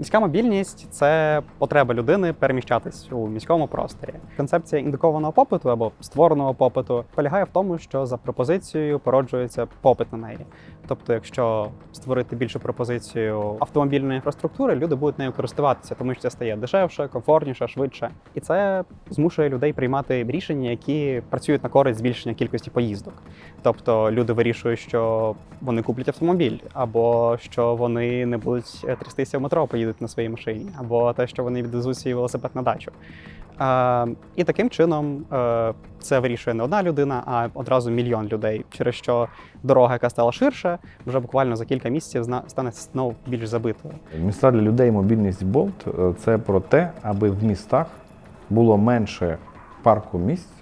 Міська мобільність це потреба людини переміщатись у міському просторі. Концепція індукованого попиту або створеного попиту полягає в тому, що за пропозицією породжується попит на неї. Тобто, якщо створити більшу пропозицію автомобільної інфраструктури, люди будуть нею користуватися, тому що це стає дешевше, комфортніше, швидше, і це змушує людей приймати рішення, які працюють на користь збільшення кількості поїздок. Тобто люди вирішують, що вони куплять автомобіль, або що вони не будуть е, трястися в метро, поїдуть на своїй машині, або те, що вони відвезуть свій велосипед на дачу. Е, і таким чином е, це вирішує не одна людина, а одразу мільйон людей, через що дорога, яка стала ширше, вже буквально за кілька місяців стане знову більш забитою. Міста для людей мобільність Болт е, це про те, аби в містах було менше парку місць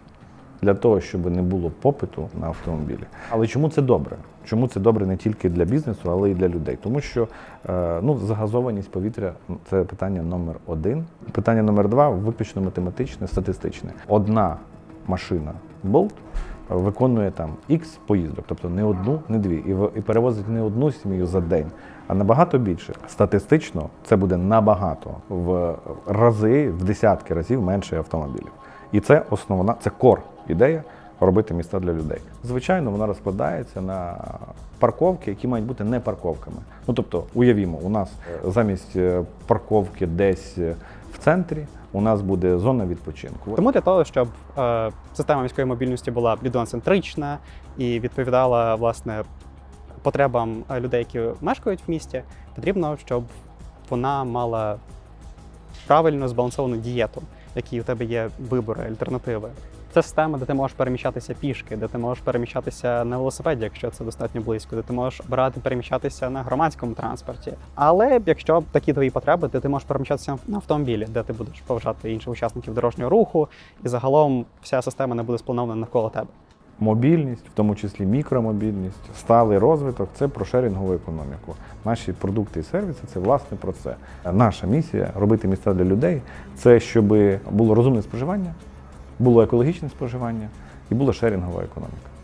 для того, щоб не було попиту на автомобілі. Але чому це добре? Чому це добре не тільки для бізнесу, але й для людей? Тому що е, ну, загазованість повітря це питання номер один. Питання номер два виключно математичне, статистичне. Одна машина Bolt виконує там X поїздок, тобто не одну, не дві, і, і перевозить не одну сім'ю за день, а набагато більше. Статистично це буде набагато в рази, в десятки разів менше автомобілів. І це основна, це кор ідея робити міста для людей. Звичайно, вона розкладається на парковки, які мають бути не парковками. Ну тобто, уявімо, у нас е, замість е, парковки десь е, в центрі у нас буде зона відпочинку. Тому для того, щоб е, система міської мобільності була людоцентрична і відповідала власне потребам людей, які мешкають в місті, потрібно, щоб вона мала правильно збалансовану дієту, які у тебе є вибори, альтернативи. Це система, де ти можеш переміщатися пішки, де ти можеш переміщатися на велосипеді, якщо це достатньо близько, де ти можеш брати переміщатися на громадському транспорті. Але якщо такі твої потреби, де ти можеш переміщатися на автомобілі, де ти будеш поважати інших учасників дорожнього руху, і загалом вся система не буде спланована навколо тебе. Мобільність, в тому числі мікромобільність, сталий розвиток це про шерінгову економіку. Наші продукти і сервіси це власне про це. Наша місія робити міста для людей це щоб було розумне споживання, було екологічне споживання і була шерінгова економіка.